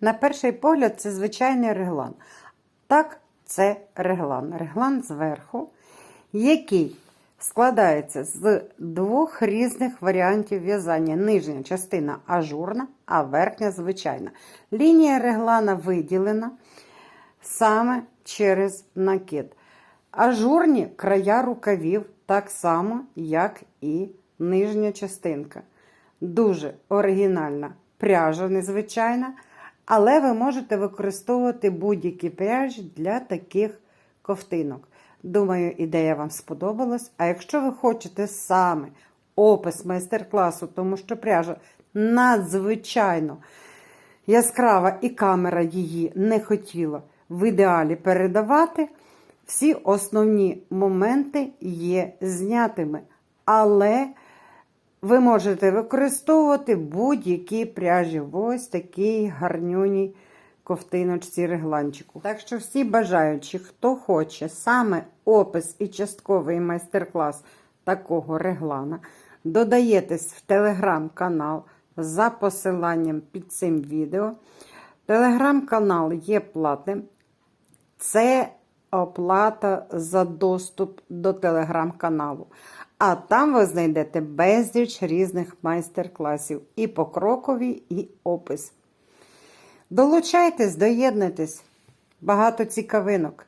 На перший погляд, це звичайний реглан. Так, це реглан. Реглан зверху, який складається з двох різних варіантів в'язання. Нижня частина ажурна, а верхня звичайна. Лінія реглана виділена саме через накид. Ажурні края рукавів так само, як і нижня частинка. Дуже оригінальна пряжа, незвичайна, але ви можете використовувати будь-які пряжі для таких ковтинок. Думаю, ідея вам сподобалась. А якщо ви хочете саме опис майстер-класу, тому що пряжа надзвичайно яскрава і камера її не хотіла в ідеалі передавати, всі основні моменти є знятими. Але ви можете використовувати будь-які пряжі. Ось такий гарнюній ковтиночці регланчику. Так що всі бажаючі, хто хоче саме опис і частковий майстер-клас такого реглана, додаєтесь в телеграм-канал за посиланням під цим відео. Телеграм-канал є платним. Це оплата за доступ до телеграм-каналу. А там ви знайдете безліч різних майстер-класів і покрокові, і опис. Долучайтесь, доєднуйтесь. Багато цікавинок.